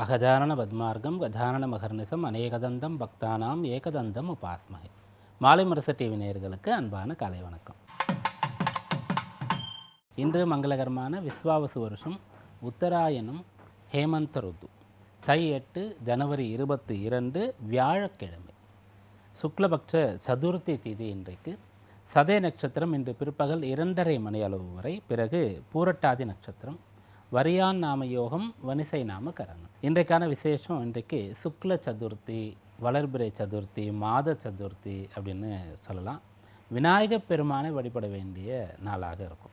அகஜானன பத்மார்க்கம் கஜானன மகர்நிசம் அநேகதந்தம் பக்தானாம் ஏகதந்தம் உபாஸ்மகை. மாலை முரச டிவி நேயர்களுக்கு அன்பான காலை வணக்கம். இன்று மங்களகரமான விஸ்வாவசு வருஷம் உத்தராயணம் ஹேமந்த ருத்து தை எட்டு ஜனவரி இருபத்தி இரண்டு வியாழக்கிழமை. சுக்லபக்ஷ சதுர்த்தி திதி இன்றைக்கு. சதய நட்சத்திரம் இன்று பிற்பகல் இரண்டரை மணி அளவு வரை பிறகு பூரட்டாதி நட்சத்திரம். வரியான் நாம யோகம் வனிசை நாம கரணம். இன்றைக்கான விசேஷம் இன்றைக்கு சுக்ல சதுர்த்தி வளர்பிறை சதுர்த்தி மாத சதுர்த்தி அப்படின்னு சொல்லலாம். விநாயகப் பெருமானை வழிபட வேண்டிய நாளாக இருக்கும்.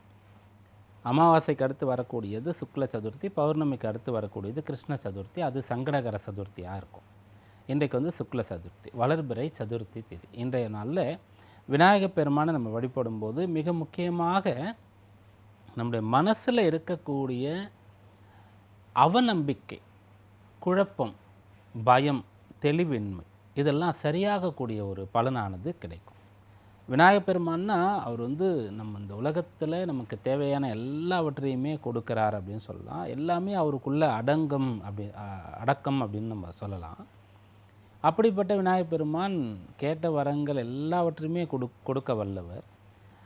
அமாவாசைக்கு அடுத்து வரக்கூடியது சுக்ல சதுர்த்தி பௌர்ணமிக்கு அடுத்து வரக்கூடியது கிருஷ்ண சதுர்த்தி அது சங்கடகர சதுர்த்தியாக இருக்கும். இன்றைக்கு வந்து சுக்ல சதுர்த்தி வளர்பிறை சதுர்த்தி திதி. இன்றைய நாளில் விநாயகப் பெருமானை நம்ம வழிபடும்போது மிக முக்கியமாக நம்முடைய மனசில் இருக்கக்கூடிய அவநம்பிக்கை குழப்பம் பயம் தெளிவின்மை இதெல்லாம் சரியாகக்கூடிய ஒரு பலனானது கிடைக்கும். விநாயகப் பெருமான்னா அவர் வந்து நம்ம இந்த உலகத்தில் நமக்கு தேவையான எல்லாவற்றையுமே கொடுக்குறார் அப்படின்னு சொல்லலாம். எல்லாமே அவருக்குள்ளே அடங்கம் அப்படி அடக்கம் அப்படின்னு நம்ம சொல்லலாம். அப்படிப்பட்ட விநாயகப் பெருமான் கேட்ட வரங்கள் எல்லாவற்றையுமே கொடு கொடுக்க வல்லவர்.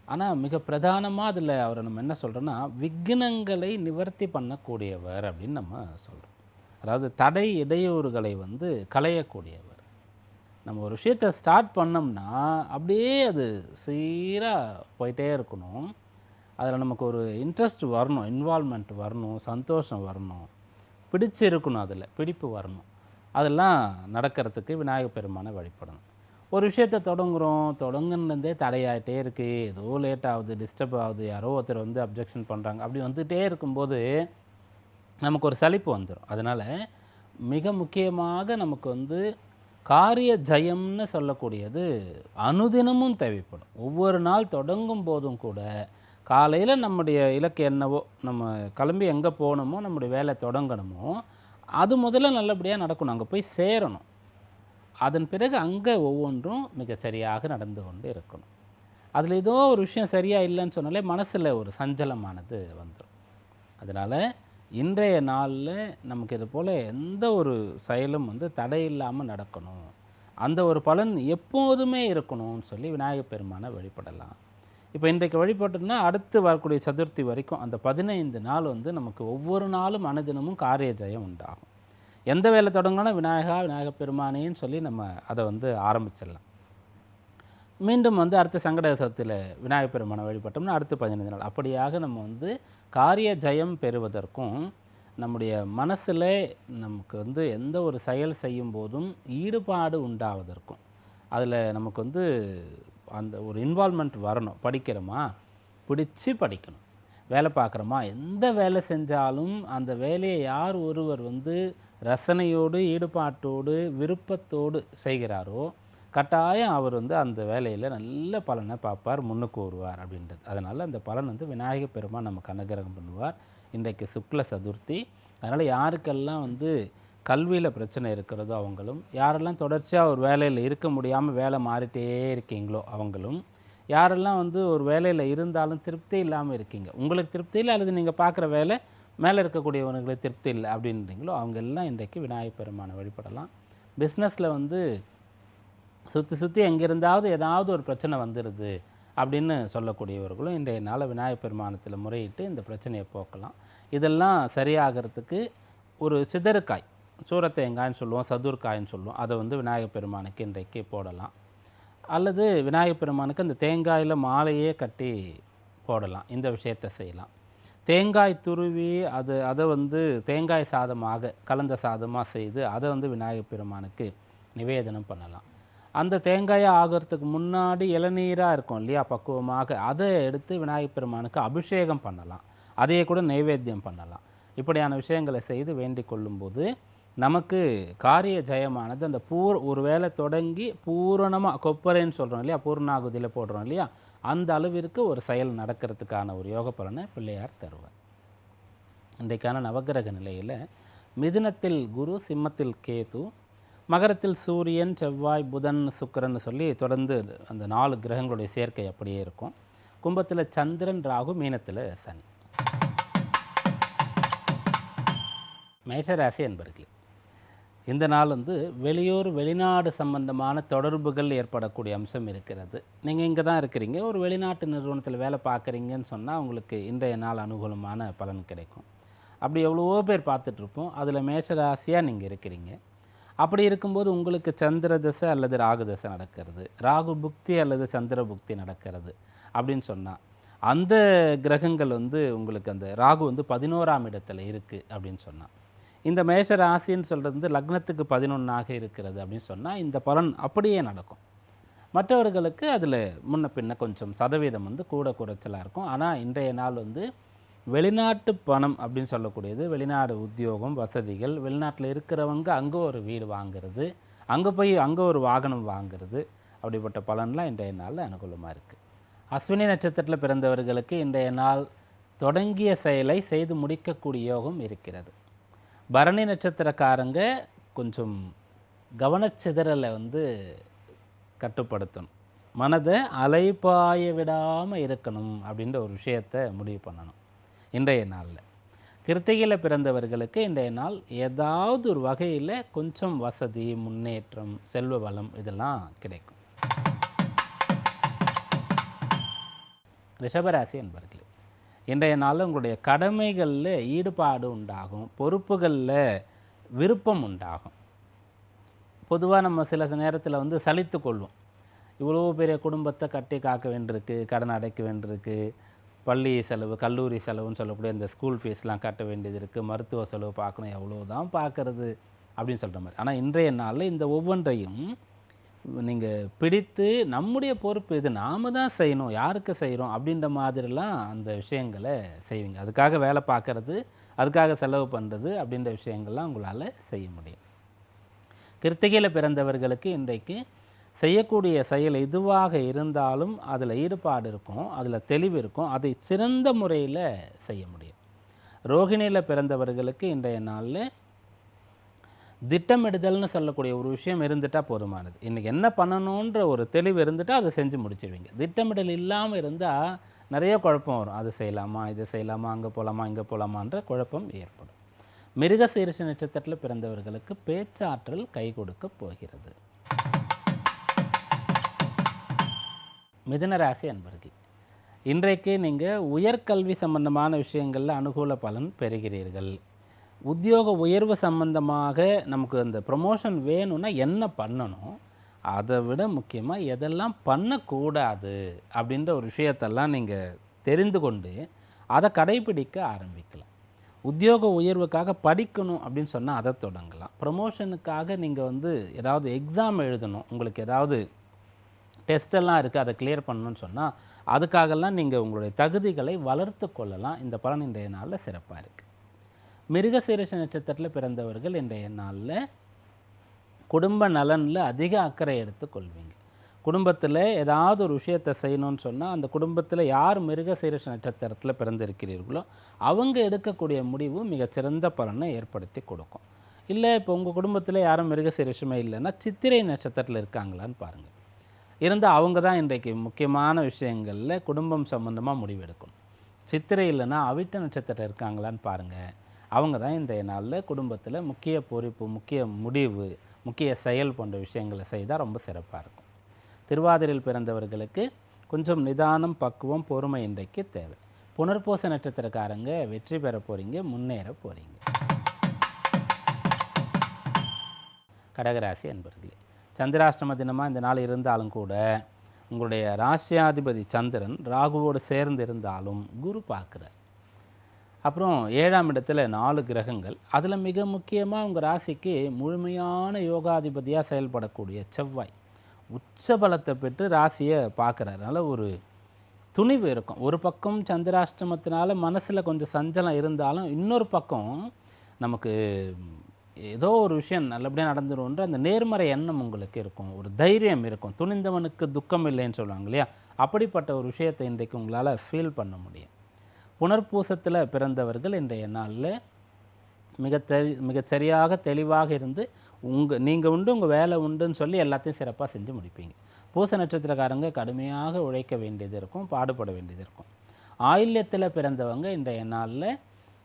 ஆனால் மிக பிரதானமாக அதில் அவரை நம்ம என்ன சொல்கிறோன்னா விக்னங்களை நிவர்த்தி பண்ணக்கூடியவர் அப்படின்னு நம்ம சொல்கிறோம் அதாவது தடை இடையூறுகளை வந்து களையக்கூடியவர். நம்ம ஒரு விஷயத்தை ஸ்டார்ட் பண்ணோம்னா அப்படியே அது சீராக போயிட்டே இருக்கணும். அதில் நமக்கு ஒரு இன்ட்ரெஸ்ட் வரணும் இன்வால்மெண்ட் வரணும் சந்தோஷம் வரணும். பிடிச்சிருக்கணும் அதில் பிடிப்பு வரணும். அதெல்லாம் நடக்கிறதுக்கு விநாயகப் பெருமானை வழிபடணும். ஒரு விஷயத்தை தொடங்குறோம். தொடங்குனதே தடையாகிட்டே இருக்குது ஏதோ லேட் ஆகுது டிஸ்டர்ப் ஆகுது. யாரோ ஒருத்தர் வந்து அப்ஜெக்ஷன் பண்ணுறாங்க அப்படி வந்துகிட்டே இருக்கும்போது நமக்கு ஒரு சலிப்பு வந்துடும் அதனால் மிக முக்கியமாக நமக்கு வந்து காரிய ஜெயம்னு சொல்லக்கூடியது அனுதினமும் தேவைப்படும். ஒவ்வொரு நாள் தொடங்கும் போதும் கூட காலையில் நம்முடைய இலக்கு என்னவோ நம்ம கிளம்பி எங்கே போகணுமோ நம்முடைய வேலை தொடங்கணுமோ அது முதல்ல நல்லபடியாக நடக்கணும். அங்கே போய் சேரணும். அதன் பிறகு அங்கே ஒவ்வொன்றும் மிக சரியாக நடந்து கொண்டு இருக்கணும். அதில் ஏதோ ஒரு விஷயம் சரியாக இல்லைன்னு சொன்னாலே மனசில் ஒரு சஞ்சலமானது வந்துடும் அதனால் இன்றைய நாளில் நமக்கு இது போல் எந்த ஒரு செயலும் வந்து தடை இல்லாமல் நடக்கணும். அந்த ஒரு பலன் எப்போதுமே இருக்கணும்னு சொல்லி விநாயகப் பெருமானை வழிபடலாம். இப்போ இன்றைக்கு வழிபட்டோம்னா அடுத்து வரக்கூடிய சதுர்த்தி வரைக்கும் அந்த பதினைந்து நாள் வந்து நமக்கு ஒவ்வொரு நாளும் அனுதினமும் காரிய ஜெயம் உண்டாகும். எந்த வேலை தொடங்கினாலும் விநாயகா விநாயகப் பெருமானேன்னு சொல்லி நம்ம அதை வந்து ஆரம்பிச்சிடலாம். மீண்டும் வந்து அடுத்த சங்கட சதுர்த்தியில் விநாயகப் பெருமானை வழிபட்டோம்னா அடுத்து பதினைந்து நாள். அப்படியாக நம்ம வந்து காரிய ஜெயம் பெறுவதற்கும் நம்முடைய மனசில் நமக்கு வந்து எந்த ஒரு செயல் செய்யும் போதும் ஈடுபாடு உண்டாவதற்கும் அதில் நமக்கு வந்து அந்த ஒரு இன்வால்மெண்ட் வரணும். படிக்கிறோமா? பிடிச்சி படிக்கணும். வேலை பார்க்குறோமா? எந்த வேலை செஞ்சாலும் அந்த வேலையை யார் ஒருவர் வந்து ரசனையோடு ஈடுபாட்டோடு விருப்பத்தோடு செய்கிறாரோ கட்டாயம் அவர் வந்து அந்த வேலையில் நல்ல பலனை பார்ப்பார் முன்னுக்கு வருவார் அப்படின்றது. அதனால் அந்த பலன் வந்து விநாயகர் பெருமான் நமக்கு அனுகிரகம் பண்ணுவார். இன்றைக்கு சுக்ல சதுர்த்தி. அதனால் யாருக்கெல்லாம் வந்து கல்வியில் பிரச்சனை இருக்கிறதோ அவங்களும் யாரெல்லாம் தொடர்ச்சியாக ஒரு வேலையில் இருக்க முடியாமல் வேலை மாறிட்டே இருக்கீங்களோ அவங்களும் யாரெல்லாம் வந்து ஒரு வேலையில் இருந்தாலும் திருப்தி இல்லாமல் இருக்கீங்க உங்களுக்கு திருப்தி இல்லை அல்லது நீங்கள் பார்க்குற வேலை மேலே இருக்கக்கூடியவங்களுக்கு திருப்தி இல்லை அப்படின்றீங்களோ அவங்க எல்லாம் இன்றைக்கு விநாயகப் பெருமானை வழிபடலாம். பிஸ்னஸில் வந்து சுற்றி சுற்றி எங்கேருந்தாவது ஏதாவது ஒரு பிரச்சனை வந்துடுது அப்படின்னு சொல்லக்கூடியவர்களும் இன்றைய நாள் விநாயகப் பெருமானத்தில் முறையிட்டு இந்த பிரச்சனையை போக்கலாம். இதெல்லாம் சரியாகிறதுக்கு ஒரு சிதறுக்காய் சூரத்தேங்காய்ன்னு சொல்லுவோம் சதுர்காய்ன்னு சொல்லுவோம் அதை வந்து விநாயகப் பெருமானுக்கு இன்றைக்கு போடலாம். அல்லது விநாயகப் பெருமானுக்கு அந்த தேங்காயில் மாலையே கட்டி போடலாம் இந்த விஷயத்தை செய்யலாம். தேங்காய் துருவி அது அதை வந்து தேங்காய் சாதமாக கலந்த சாதமாக செய்து அதை வந்து விநாயகப் பெருமானுக்கு நிவேதனம் பண்ணலாம். அந்த தேங்காயை ஆகிறதுக்கு முன்னாடி இளநீராக இருக்கும் இல்லையா பக்குவமாக அதை எடுத்து விநாயகப் பெருமானுக்கு அபிஷேகம் பண்ணலாம். அதையே கூட நைவேத்தியம் பண்ணலாம். இப்படியான விஷயங்களை செய்து வேண்டிக் கொள்ளும்போது நமக்கு காரிய ஜெயமானது அந்த பூர் ஒரு வேளை தொடங்கி பூரணமாக கொப்பரைன்னு சொல்கிறோம் இல்லையா பூர்ணாகுதியில் போடுறோம் இல்லையா அந்த அளவிற்கு ஒரு செயல் நடக்கிறதுக்கான ஒரு யோக பலனை பிள்ளையார் தருவார். இன்றைக்கான நவக்கிரக நிலையில் மிதுனத்தில் குரு சிம்மத்தில் கேது மகரத்தில் சூரியன் செவ்வாய் புதன் சுக்கரன் சொல்லி தொடர்ந்து அந்த நாலு கிரகங்களுடைய சேர்க்கை அப்படியே இருக்கும். கும்பத்தில் சந்திரன் ராகு மீனத்தில் சனி. மேஷராசி என்பர்களே இந்த நாள் வந்து வெளியூர் வெளிநாடு சம்பந்தமான தொடர்புகள் ஏற்படக்கூடிய அம்சம் இருக்கிறது. நீங்கள் இங்கே தான் இருக்கிறீங்க. ஒரு வெளிநாட்டு நிறுவனத்தில் வேலை பார்க்குறீங்கன்னு சொன்னால் உங்களுக்கு இன்றைய நாள் அனுகூலமான பலன் கிடைக்கும். அப்படி எவ்வளவோ பேர் பார்த்துட்ருப்போம். அதில் மேஷராசியாக நீங்கள் இருக்கிறீங்க. அப்படி இருக்கும்போது உங்களுக்கு சந்திர தசை அல்லது ராகு தசை நடக்கிறது. ராகு புக்தி அல்லது சந்திர புக்தி நடக்கிறது அப்படின்னு சொன்னால் அந்த கிரகங்கள் வந்து உங்களுக்கு அந்த ராகு வந்து பதினோராம் இடத்துல இருக்குது அப்படின்னு சொன்னால் இந்த மேஷ ராசின்னு சொல்கிறது வந்து லக்னத்துக்கு பதினொன்றாக இருக்கிறது அப்படின்னு சொன்னால் இந்த பலன் அப்படியே நடக்கும். மற்றவர்களுக்கு அதில் முன்ன பின்ன கொஞ்சம் சதவீதம் வந்து கூட குறைச்சலாக இருக்கும். ஆனால் இன்றைய நாள் வந்து வெளிநாட்டு பணம் அப்படின்னு சொல்லக்கூடியது. வெளிநாடு உத்தியோகம் வசதிகள் வெளிநாட்டில் இருக்கிறவங்க அங்கே ஒரு வீடு வாங்குறது அங்கே போய் அங்கே ஒரு வாகனம் வாங்குறது அப்படிப்பட்ட பலன்லாம் இன்றைய நாளில் அனுகூலமாக இருக்குது அஸ்வினி நட்சத்திரத்தில் பிறந்தவர்களுக்கு இன்றைய நாள் தொடங்கிய செயலை செய்து முடிக்கக்கூடிய யோகம் இருக்கிறது. பரணி நட்சத்திரக்காரங்க கொஞ்சம் கவனச்சிதறலை வந்து கட்டுப்படுத்தணும். மனதை அலைப்பாய விடாமல் இருக்கணும் அப்படின்ற ஒரு விஷயத்தை முடிவு பண்ணணும் இன்றைய நாளில். கிருத்திகையில் பிறந்தவர்களுக்கு இன்றைய நாள் ஏதாவது ஒரு வகையில் கொஞ்சம் வசதி முன்னேற்றம் செல்வ வளம் இதெல்லாம் கிடைக்கும். ரிஷபராசி என்பர்களே இன்றைய நாளில் உங்களுடைய கடமைகளில் ஈடுபாடு உண்டாகும் பொறுப்புகளில் விருப்பம் உண்டாகும். பொதுவாக நம்ம சில நேரத்தில் வந்து சலித்து கொள்வோம். இவ்வளோ பெரிய குடும்பத்தை கட்டி காக்க வேண்டியிருக்கு கடன் அடைக்க வேண்டியிருக்கு பள்ளி செலவு கல்லூரி செலவுன்னு சொல்லக்கூடிய இந்த ஸ்கூல் ஃபீஸ்லாம் கட்ட வேண்டியது இருக்குது மருத்துவ செலவு பார்க்கணும் எவ்வளோ தான் பார்க்குறது அப்படின்னு சொல்கிற மாதிரி. ஆனால் இன்றைய நாளில் இந்த ஒவ்வொன்றையும் நீங்கள் பிடித்து நம்முடைய பொறுப்பு இது நாம தான் செய்யணும் யாருக்கு செய்கிறோம் அப்படின்ற மாதிரிலாம் அந்த விஷயங்களை செய்வீங்க. அதுக்காக வேலை பார்க்குறது அதுக்காக செலவு பண்ணுறது அப்படின்ற விஷயங்கள்லாம் உங்களால் செய்ய முடியும். கிருத்திகையில் பிறந்தவர்களுக்கு இன்றைக்கு செய்யக்கூடிய செயல் எதுவாக இருந்தாலும் அதில் ஈடுபாடு இருக்கும் அதில் தெளிவு இருக்கும் அதை சிறந்த முறையில் செய்ய முடியும். ரோகிணியில் பிறந்தவர்களுக்கு இன்றைய நாளில் திட்டமிடுதல்னு சொல்லக்கூடிய ஒரு விஷயம் இருந்துட்டால் போதுமானது. இன்றைக்கி என்ன பண்ணணுன்ற ஒரு தெளிவு இருந்துட்டால் அதை செஞ்சு முடிச்சிடுவீங்க. திட்டமிடல் இல்லாமல் இருந்தால் நிறைய குழப்பம் வரும். அது செய்யலாமா இது செய்யலாமா அங்கே போகலாமா இங்கே போகலாமான்ற குழப்பம் ஏற்படும். மிருக சீரிஷ நட்சத்திரத்தில் பிறந்தவர்களுக்கு பேச்சாற்றல் கை கொடுக்க போகிறது. மிதுன ராசி அன்பர்கள் இன்றைக்கு நீங்கள் உயர்கல்வி சம்பந்தமான விஷயங்களில் அனுகூல பலன் பெறுகிறீர்கள். உத்தியோக உயர்வு சம்பந்தமாக நமக்கு அந்த ப்ரொமோஷன் வேணும்னா என்ன பண்ணணும்? அதை விட முக்கியமாக எதெல்லாம் பண்ணக்கூடாது அப்படின்ற ஒரு விஷயத்தெல்லாம் நீங்கள் தெரிந்து கொண்டு அதை கடைபிடிக்க ஆரம்பிக்கலாம். உத்தியோக உயர்வுக்காக படிக்கணும் அப்படின்னு சொன்னால் அதை தொடங்கலாம். ப்ரமோஷனுக்காக நீங்கள் வந்து ஏதாவது எக்ஸாம் எழுதணும். உங்களுக்கு ஏதாவது டெஸ்டெல்லாம் இருக்குது அதை கிளியர் பண்ணணும்னு சொன்னால் அதுக்காகலாம் நீங்கள் உங்களுடைய தகுதிகளை வளர்த்து கொள்ளலாம். இந்த பலன் இன்றைய நாளில் சிறப்பாக இருக்குது மிருகசீரிஷ நட்சத்திரத்தில் பிறந்தவர்கள் இன்றைய நாளில் குடும்ப நலனில் அதிக அக்கறை எடுத்துக்கொள்வீங்க குடும்பத்தில் ஏதாவது ஒரு விஷயத்தை செய்யணும்னு சொன்னால் அந்த குடும்பத்தில் யார் மிருகசீரிஷ நட்சத்திரத்தில் பிறந்திருக்கிறீர்களோ அவங்க எடுக்கக்கூடிய முடிவு மிகச்சிறந்த பலனை ஏற்படுத்தி கொடுக்கும். இல்லை இப்போ உங்கள் குடும்பத்தில் யாரும் மிருகசீரிஷமே இல்லைன்னா சித்திரை நட்சத்திரத்தில் இருக்காங்களான்னு பாருங்கள் இருந்தால் அவங்க தான் இன்றைக்கு முக்கியமான விஷயங்களில் குடும்பம் சம்மந்தமாக முடிவெடுக்கணும். சித்திரை இல்லைன்னா அவிட்ட நட்சத்திரம் இருக்காங்களான்னு பாருங்கள் அவங்க தான் இந்த நாளில் குடும்பத்தில் முக்கிய பொறுப்பு முக்கிய முடிவு முக்கிய செயல் போன்ற விஷயங்களை செய்தால் ரொம்ப சிறப்பாக இருக்கும். திருவாதிரையில் பிறந்தவர்களுக்கு கொஞ்சம் நிதானம் பக்குவம் பொறுமை இன்றைக்கு தேவை. புனர்பூச நட்சத்திரக்காரங்க வெற்றி பெற போகிறீங்க முன்னேற போகிறீங்க கடகராசி அன்பர்களே சந்திராஷ்டம தினமாக இந்த நாள் இருந்தாலும் கூட உங்களுடைய ராசியாதிபதி சந்திரன் ராகுவோடு சேர்ந்து இருந்தாலும் குரு பார்க்குறார். அப்புறம் ஏழாம் இடத்துல நாலு கிரகங்கள். அதில் மிக முக்கியமாக உங்கள் ராசிக்கு முழுமையான யோகாதிபதியாக செயல்படக்கூடிய செவ்வாய். உச்ச பலத்தை பெற்று ராசியை பார்க்குறதுனால ஒரு துணிவு இருக்கும். ஒரு பக்கம் சந்திராஷ்டமத்தினால மனசில் கொஞ்சம் சஞ்சலம் இருந்தாலும் இன்னொரு பக்கம் நமக்கு ஏதோ ஒரு விஷயம் நல்லபடியாக நடந்துரும்ன்ற அந்த நேர்மறை எண்ணம் உங்களுக்கு இருக்கும். ஒரு தைரியம் இருக்கும். துணிந்தவனுக்கு துக்கம் இல்லைன்னு சொல்லுவாங்க இல்லையா? அப்படிப்பட்ட ஒரு விஷயத்தை இன்றைக்கு உங்களால் ஃபீல் பண்ண முடியும். புனர்பூசத்தில் பிறந்தவர்கள் இன்றைய நாளில் மிக தெரி மிகச்சரியாக தெளிவாக இருந்து உங்கள் நீங்கள் உண்டு உங்கள் வேலை உண்டுன்னு சொல்லி எல்லாத்தையும் சிறப்பாக செஞ்சு முடிப்பீங்க. பூச நட்சத்திரக்காரங்க கடுமையாக உழைக்க வேண்டியது இருக்கும் பாடுபட வேண்டியது இருக்கும். ஆயில்யத்தில் பிறந்தவங்க இன்றைய நாளில்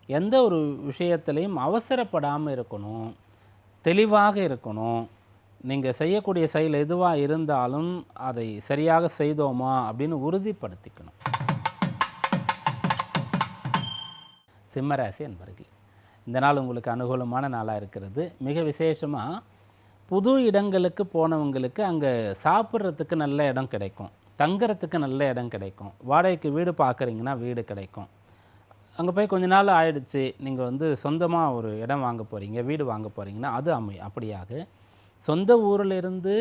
எந்த ஒரு விஷயத்துலையும் அவசரப்படாமல் இருக்கணும் தெளிவாக இருக்கணும். நீங்கள் செய்யக்கூடிய செயல் எதுவாக இருந்தாலும் அதை சரியாக செய்தோமா அப்படின்னு உறுதிப்படுத்திக்கணும். சிம்மராசி என்பர்கள் இந்த நாள் உங்களுக்கு அனுகூலமான நாளாக இருக்கிறது. மிக விசேஷமாக புது இடங்களுக்கு போனவங்களுக்கு அங்கே சாப்பிட்றதுக்கு நல்ல இடம் கிடைக்கும். தங்குறதுக்கு நல்ல இடம் கிடைக்கும். வாடகைக்கு வீடு பார்க்குறீங்கன்னா வீடு கிடைக்கும். அங்கே போய் கொஞ்ச நாள் ஆயிடுச்சு. நீங்கள் வந்து சொந்தமாக ஒரு இடம் வாங்க போகிறீங்க வீடு வாங்க போகிறீங்கன்னா அது அமை அப்படியாக. சொந்த ஊரில் இருந்து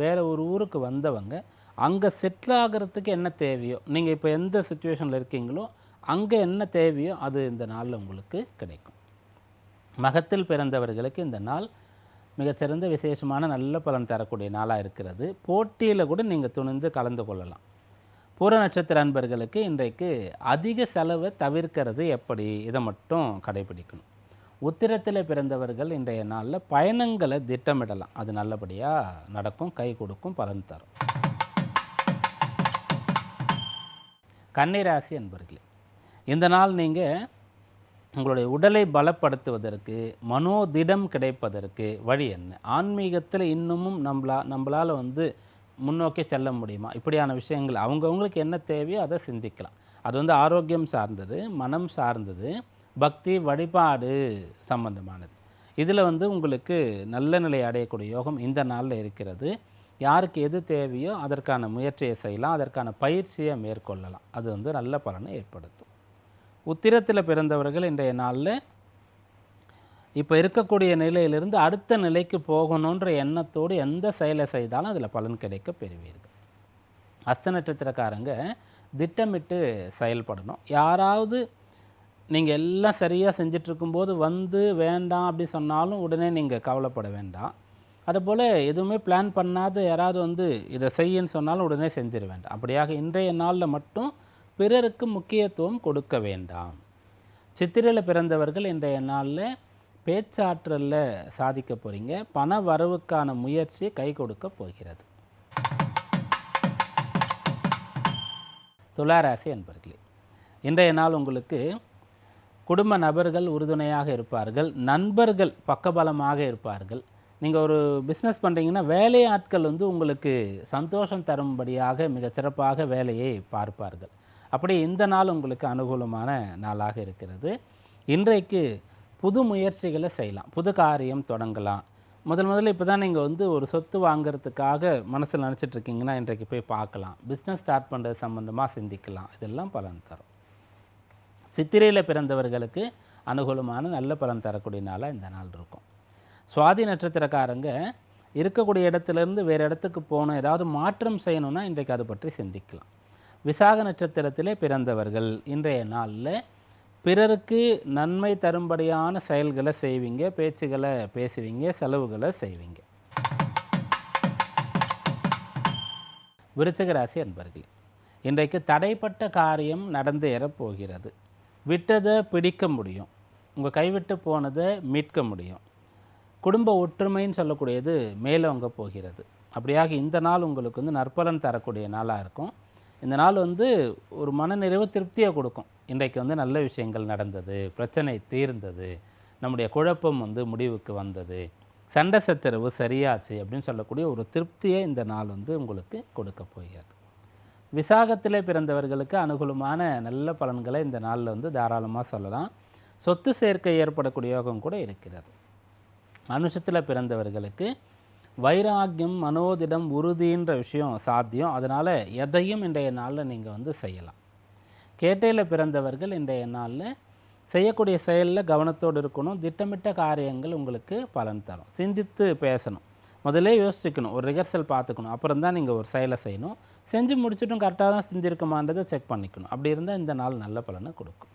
வேறு ஒரு ஊருக்கு வந்தவங்க அங்கே செட்டில் ஆகிறதுக்கு என்ன தேவையோ நீங்கள் இப்போ எந்த சுச்சுவேஷனில் இருக்கீங்களோ அங்கே என்ன தேவையோ அது இந்த நாளில் உங்களுக்கு கிடைக்கும். மகத்தில் பிறந்தவர்களுக்கு இந்த நாள் மிகச்சிறந்த விசேஷமான நல்ல பலன் தரக்கூடிய நாளாக இருக்கிறது. போட்டியில் கூட நீங்கள் துணிந்து கலந்து கொள்ளலாம். பூர நட்சத்திர அன்பர்களுக்கு இன்றைக்கு அதிக செலவை தவிர்க்கிறது எப்படி? இதை மட்டும் கடைபிடிக்கணும். உத்திரத்தில் பிறந்தவர்கள் இன்றைய நாளில் பயணங்களை திட்டமிடலாம். அது நல்லபடியாக நடக்கும் கை கொடுக்கும் பலன் தரும். கன்னிராசி அன்பர்களே இந்த நாள் நீங்கள் உங்களுடைய உடலை பலப்படுத்துவதற்கு மனோதிடம் கிடைப்பதற்கு வழி என்ன? ஆன்மீகத்தில் இன்னமும் நம்மளா நம்மளால் வந்து முன்னோக்கி செல்ல முடியுமா? இப்படியான விஷயங்கள் அவங்கவுங்களுக்கு என்ன தேவையோ அதை சிந்திக்கலாம். அது வந்து ஆரோக்கியம் சார்ந்தது மனம் சார்ந்தது பக்தி வழிபாடு சம்பந்தமானது. இதில் வந்து உங்களுக்கு நல்ல நிலை அடையக்கூடிய யோகம் இந்த நாளில் இருக்கிறது. யாருக்கு எது தேவையோ அதற்கான முயற்சியை செய்யலாம் அதற்கான பயிற்சியை மேற்கொள்ளலாம். அது வந்து நல்ல பலனை ஏற்படுத்தும். உத்திரத்தில் பிறந்தவர்கள் இன்றைய நாளில். இப்போ இருக்கக்கூடிய நிலையிலிருந்து அடுத்த நிலைக்கு போகணுன்ற எண்ணத்தோடு எந்த செயலை செய்தாலும் அதில் பலன் கிடைக்க பெறுவீர்கள். அஸ்த நட்சத்திரக்காரங்க திட்டமிட்டு செயல்படணும். யாராவது நீங்கள் எல்லாம் சரியாக செஞ்சிட்ருக்கும்போது வந்து வேண்டாம் அப்படி சொன்னாலும் உடனே நீங்கள் கவலைப்பட வேண்டாம். அதுபோல் எதுவுமே பிளான் பண்ணாத யாராவது வந்து இதை செய்யன்னு சொன்னாலும் உடனே செஞ்சிட வேண்டாம். அப்படியாக இன்றைய நாளில் மட்டும் பிறருக்கு முக்கியத்துவம் கொடுக்க வேண்டாம். சித்திரையில் பிறந்தவர்கள் இன்றைய நாளில் பேச்சாற்றலில் சாதிக்க போகிறீங்க பண வரவுக்கான முயற்சி கை கொடுக்க போகிறது. துளாராசி என்பர்களே இன்றைய நாள் உங்களுக்கு குடும்ப நபர்கள் உறுதுணையாக இருப்பார்கள். நண்பர்கள் பக்கபலமாக இருப்பார்கள். நீங்கள் ஒரு பிஸ்னஸ் பண்ணுறீங்கன்னா வேலையாட்கள் வந்து உங்களுக்கு சந்தோஷம் தரும்படியாக மிகச்சிறப்பாக வேலையை பார்ப்பார்கள். அப்படி இந்த நாள் உங்களுக்கு அனுகூலமான நாளாக இருக்கிறது. இன்றைக்கு புது முயற்சிகளை செய்யலாம். புது காரியம் தொடங்கலாம். முதல் முதல்ல இப்போ தான் நீங்கள் வந்து ஒரு சொத்து வாங்குறதுக்காக மனசில் நினச்சிட்ருக்கீங்கன்னா இன்றைக்கு போய் பார்க்கலாம். பிஸ்னஸ் ஸ்டார்ட் பண்ணுறது சம்மந்தமாக சிந்திக்கலாம். இதெல்லாம் பலன் தரும். சித்திரையில் பிறந்தவர்களுக்கு அனுகூலமான நல்ல பலன் தரக்கூடிய நாளாக இந்த நாள் இருக்கும். சுவாதி நட்சத்திரக்காரங்க இருக்கக்கூடிய இடத்துலேருந்து வேறு இடத்துக்கு போகணும் ஏதாவது மாற்றம் செய்யணும்னா இன்றைக்கு அது பற்றி சிந்திக்கலாம். விசாக நட்சத்திரத்திலே பிறந்தவர்கள். இன்றைய நாளில் பிறருக்கு நன்மை தரும்படியான செயல்களை செய்வீங்க பேச்சுகளை பேசுவீங்க செலவுகளை செய்வீங்க. விருச்சகராசி அன்பர்களே இன்றைக்கு தடைப்பட்ட காரியம் நடந்து ஏறப்போகிறது. விட்டதை பிடிக்க முடியும். உங்கள் கைவிட்டு போனதை மீட்க முடியும். குடும்ப ஒற்றுமைன்னு சொல்லக்கூடியது மேலோங்க போகிறது. அப்படியாக இந்த நாள் உங்களுக்கு வந்து நற்பலன் தரக்கூடிய நாளாக இருக்கும். இந்த நாள் வந்து ஒரு மனநிறைவு திருப்தியை கொடுக்கும். இன்றைக்கு வந்து நல்ல விஷயங்கள் நடந்தது பிரச்சனை தீர்ந்தது நம்முடைய குழப்பம் வந்து முடிவுக்கு வந்தது சண்டை சச்சரவு சரியாச்சு அப்படின்னு சொல்லக்கூடிய ஒரு திருப்தியை இந்த நாள் வந்து உங்களுக்கு கொடுக்க போகிறது. விசாகத்திலே பிறந்தவர்களுக்கு அனுகூலமான நல்ல பலன்களை இந்த நாளில் வந்து தாராளமாக சொல்லலாம். சொத்து சேர்க்கை ஏற்படக்கூடிய யோகம் கூட இருக்கிறது. அனுஷத்தில் பிறந்தவர்களுக்கு வைராக்கியம் மனோதிடம் உறுதின்ற விஷயம் சாத்தியம். அதனால் எதையும் இன்றைய நாளில் நீங்கள் வந்து செய்யலாம். கேட்டையில் பிறந்தவர்கள் இன்றைய நாளில் செய்யக்கூடிய செயலில் கவனத்தோடு இருக்கணும். திட்டமிட்ட காரியங்கள் உங்களுக்கு பலன் தரும். சிந்தித்து பேசணும். முதல்ல யோசிச்சுக்கணும். ஒரு ரிஹர்சல் பார்த்துக்கணும். அப்புறம் தான் நீங்கள் ஒரு செயலை செய்யணும். செஞ்சு முடிச்சிட்டும் கரெக்டாக தான் செஞ்சுருக்குமான்றதை செக் பண்ணிக்கணும். அப்படி இருந்தால் இந்த நாள் நல்ல பலனை கொடுக்கும்.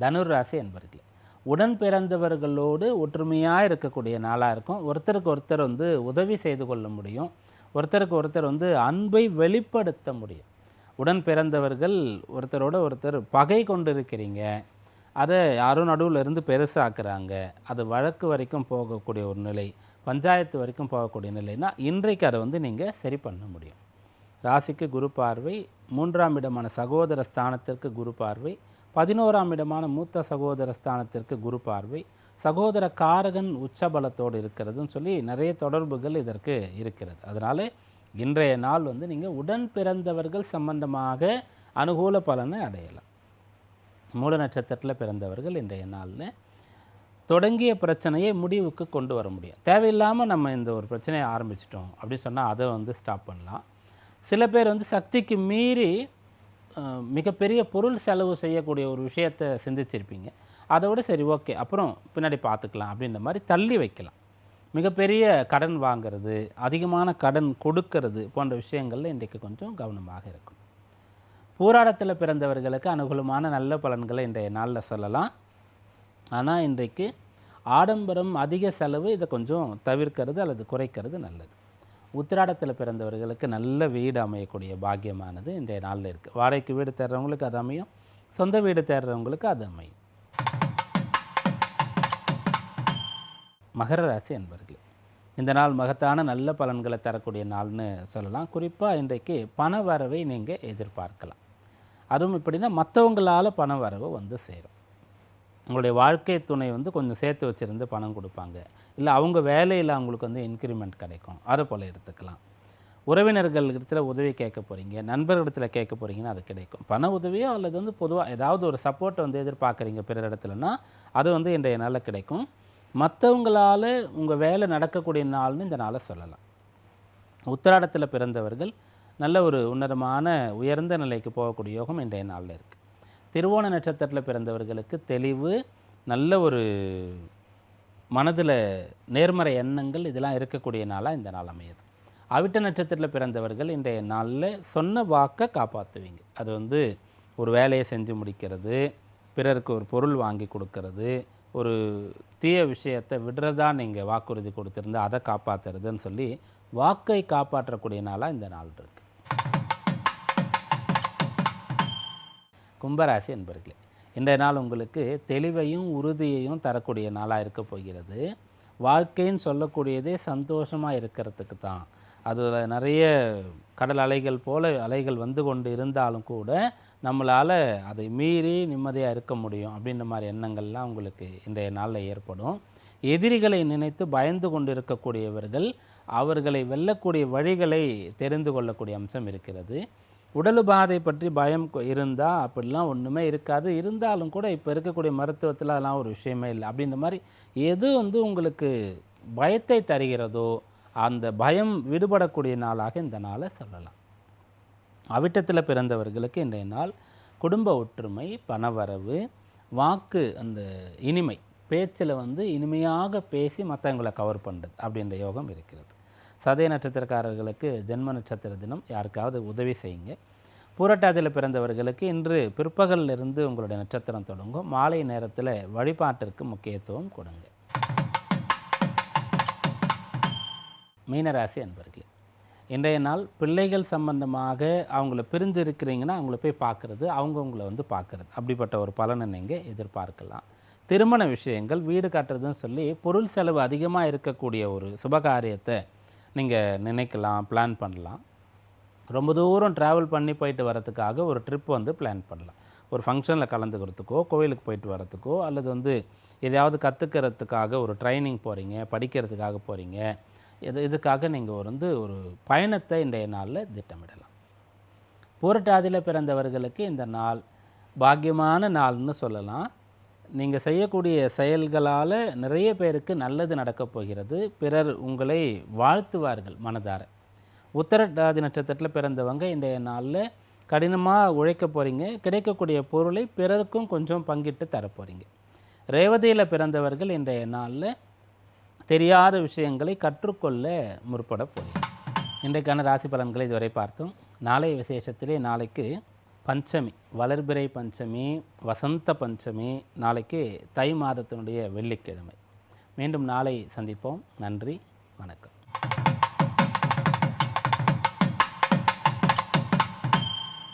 தனுர் ராசி என்பர்களே உடன் பிறந்தவர்களோடு ஒற்றுமையாக இருக்கக்கூடிய நாளாக இருக்கும். ஒருத்தருக்கு ஒருத்தர் வந்து உதவி செய்து கொள்ள முடியும். ஒருத்தருக்கு ஒருத்தர் வந்து அன்பை வெளிப்படுத்த முடியும். உடன் பிறந்தவர்கள் ஒருத்தரோட ஒருத்தர் பகை கொண்டு இருக்கிறீங்க அதை யாரும் நடுவில் இருந்து பெருசாக்குறாங்க. அது வழக்கு வரைக்கும் போகக்கூடிய ஒரு நிலை பஞ்சாயத்து வரைக்கும் போகக்கூடிய நிலைனா இன்றைக்கு அதை வந்து நீங்கள் சரி பண்ண முடியும். ராசிக்கு குரு பார்வை மூன்றாம் இடமான சகோதர ஸ்தானத்திற்கு குரு பார்வை பதினோராம் இடமான மூத்த சகோதர ஸ்தானத்திற்கு குரு பார்வை. சகோதர காரகன் உச்சபலத்தோடு இருக்கிறதுன்னு சொல்லி நிறைய தொடர்புகள் இதற்கு இருக்கிறது. அதனால் இன்றைய நாள் வந்து நீங்கள் உடன் பிறந்தவர்கள் சம்பந்தமாக அனுகூல பலனை அடையலாம். மூல நட்சத்திரத்தில் பிறந்தவர்கள் இன்றைய நாளில் தொடங்கிய பிரச்சனையை முடிவுக்கு கொண்டு வர முடியும். தேவையில்லாமல் நம்ம இந்த ஒரு பிரச்சனையை ஆரம்பிச்சிட்டோம். அப்படின்னு சொன்னால் அதை வந்து ஸ்டாப் பண்ணலாம். சில பேர் வந்து சக்திக்கு மீறி மிகப்பெரிய பொருள் செலவு செய்யக்கூடிய ஒரு விஷயத்தை சிந்திச்சிருப்பீங்க. அதை விட சரி ஓகே. அப்புறம் பின்னாடி பார்த்துக்கலாம் அப்படின்ற மாதிரி தள்ளி வைக்கலாம். மிகப்பெரிய கடன் வாங்குறது அதிகமான கடன் கொடுக்கறது போன்ற விஷயங்களில் இன்றைக்கு கொஞ்சம் கவனமாக இருக்கும் பூராடத்தில் பிறந்தவர்களுக்கு அனுகூலமான நல்ல பலன்களை இன்றைய நாளில் சொல்லலாம். ஆனால் இன்றைக்கு ஆடம்பரம் அதிக செலவு இதை கொஞ்சம் தவிர்க்கிறது அல்லது குறைக்கிறது நல்லது. உத்திராடத்தில் பிறந்தவர்களுக்கு நல்ல வீடு அமையக்கூடிய பாக்கியமானது இன்றைய நாளில் இருக்குது வாடகைக்கு வீடு தேடுறவங்களுக்கு அது அமையும். சொந்த வீடு தேடுறவங்களுக்கு அது அமையும். மகர ராசி என்பர்களே இந்த நாள் மகத்தான நல்ல பலன்களை தரக்கூடிய நாள்னு சொல்லலாம். குறிப்பாக இன்றைக்கு பண வரவை நீங்கள் எதிர்பார்க்கலாம். அதுவும் இப்படின்னா மற்றவங்களால் பண வரவு வந்து சேரும். உங்களுடைய வாழ்க்கை துணை வந்து கொஞ்சம் சேர்த்து வச்சுருந்து பணம் கொடுப்பாங்க. இல்லை அவங்க வேலையில் அவங்களுக்கு வந்து இன்க்ரிமெண்ட் கிடைக்கும். அதை போல் எடுத்துக்கலாம். உறவினர்கள் இடத்துல உதவி கேட்க போகிறீங்க நண்பர்களிடத்தில் கேட்க போகிறீங்கன்னா அது கிடைக்கும். பண உதவியோ அல்லது வந்து பொதுவாக ஏதாவது ஒரு சப்போர்ட்டை வந்து எதிர்பார்க்குறீங்க பிறர் இடத்துலனா அது வந்து இன்றைய நாளில் கிடைக்கும். மற்றவங்களால் உங்கள் வேலை நடக்கக்கூடிய நாள்னு இந்த நாளை சொல்லலாம். உத்திராடத்தில் பிறந்தவர்கள் நல்ல ஒரு உன்னதமான உயர்ந்த நிலைக்கு போகக்கூடிய யோகம் இன்றைய நாளில் இருக்குது திருவோண நட்சத்திரத்தில் பிறந்தவர்களுக்கு தெளிவு நல்ல ஒரு மனதில் நேர்மறை எண்ணங்கள் இதெல்லாம் இருக்கக்கூடிய நாளாக இந்த நாள் அமையுது. அவிட்ட நட்சத்திரத்தில் பிறந்தவர்கள் இன்றைய நாளில் சொன்ன வாக்கை காப்பாற்றுவீங்க அது வந்து ஒரு வேலையை செஞ்சு முடிக்கிறது பிறருக்கு ஒரு பொருள் வாங்கி கொடுக்கறது ஒரு தீய விஷயத்தை விடுறதா நீங்கள் வாக்குறுதி கொடுத்துருந்தா அதை காப்பாற்றுறதுன்னு சொல்லி வாக்கை காப்பாற்றக்கூடிய நாளாக இந்த நாள் இருக்குது கும்பராசி என்பர்களே இன்றைய நாள் உங்களுக்கு தெளிவையும் உறுதியையும் தரக்கூடிய நாளாக இருக்க போகிறது. வாழ்க்கைன்னு சொல்லக்கூடியதே சந்தோஷமாக இருக்கிறதுக்கு தான். அதில் நிறைய கடல் அலைகள் போல அலைகள் வந்து கொண்டு இருந்தாலும் கூட நம்மளால் அதை மீறி நிம்மதியாக இருக்க முடியும் அப்படின்ற மாதிரி எண்ணங்கள்லாம் உங்களுக்கு இன்றைய நாளில் ஏற்படும். எதிரிகளை நினைத்து பயந்து கொண்டு இருக்கக்கூடியவர்கள் அவர்களை வெல்லக்கூடிய வழிகளை தெரிந்து கொள்ளக்கூடிய அம்சம் இருக்கிறது. உடல் பற்றி பயம் இருந்தால் அப்படிலாம் ஒன்றுமே இருக்காது. இருந்தாலும் கூட இப்போ இருக்கக்கூடிய மருத்துவத்தில் அதெல்லாம் ஒரு விஷயமே இல்லை. அப்படின்ற மாதிரி எது வந்து உங்களுக்கு பயத்தை தருகிறதோ அந்த பயம் விடுபடக்கூடிய நாளாக இந்த நாளை சொல்லலாம். அவிட்டத்தில் பிறந்தவர்களுக்கு இன்றைய நாள் குடும்ப ஒற்றுமை பணவரவு வாக்கு அந்த இனிமை பேச்சில் வந்து இனிமையாக பேசி மற்றவங்களை கவர் பண்ணுறது அப்படின்ற யோகம் இருக்கிறது. சதய நட்சத்திரக்காரர்களுக்கு ஜென்ம நட்சத்திர தினம் யாருக்காவது உதவி செய்யுங்க. பூரட்டாதியில் பிறந்தவர்களுக்கு இன்று பிற்பகலிருந்து உங்களுடைய நட்சத்திரம் தொடங்கும். மாலை நேரத்தில் வழிபாட்டிற்கு முக்கியத்துவம் கொடுங்க. மீனராசி அன்பர்களே இன்றைய நாள் பிள்ளைகள் சம்பந்தமாக அவங்கள பிரிஞ்சு இருக்கிறீங்கன்னா அவங்கள போய் பார்க்குறது அவங்கவுங்கள வந்து பார்க்குறது. அப்படிப்பட்ட ஒரு பலனை நீங்கள் எதிர்பார்க்கலாம். திருமண விஷயங்கள் வீடு கட்டுறதுன்னு சொல்லி பொருள் செலவு அதிகமாக இருக்கக்கூடிய ஒரு சுபகாரியத்தை நீங்கள் நினைக்கலாம் பிளான் பண்ணலாம். ரொம்ப தூரம் ட்ராவல் பண்ணி போயிட்டு வரதுக்காக ஒரு ட்ரிப் வந்து பிளான் பண்ணலாம். ஒரு ஃபங்க்ஷனில் கலந்துக்கிறதுக்கோ கோவிலுக்கு போயிட்டு வரத்துக்கோ அல்லது வந்து எதையாவது கற்றுக்கிறதுக்காக ஒரு ட்ரைனிங் போகிறீங்க படிக்கிறதுக்காக போகிறீங்க இது இதுக்காக நீங்கள் வந்து ஒரு பயணத்தை இன்றைய நாளில் திட்டமிடலாம். பூரட்டாதியில் பிறந்தவர்களுக்கு இந்த நாள் பாக்கியமான நாள்னு சொல்லலாம். நீங்கள் செய்யக்கூடிய செயல்களால் நிறைய பேருக்கு நல்லது நடக்கப் போகிறது. பிறர் உங்களை வாழ்த்துவார்கள் மனதார. உத்தரட்டாதி நட்சத்திரத்தில் பிறந்தவங்க இன்றைய நாளில் கடினமாக உழைக்க போகிறீங்க கிடைக்கக்கூடிய பொருளை பிறருக்கும் கொஞ்சம் பங்கிட்டு தரப் போகிறீங்க ரேவதியில் பிறந்தவர்கள் இன்றைய நாளில் தெரியாத விஷயங்களை கற்றுக்கொள்ள முற்பட போகிறீங்க இன்றைக்கான ராசி பலன்களை இதுவரை பார்த்தோம். நாளைய விசேஷத்திலே நாளைக்கு பஞ்சமி வளர்பிறை பஞ்சமி வசந்த பஞ்சமி நாளைக்கு தை மாதத்தினுடைய வெள்ளிக்கிழமை. மீண்டும் நாளை சந்திப்போம். நன்றி வணக்கம்.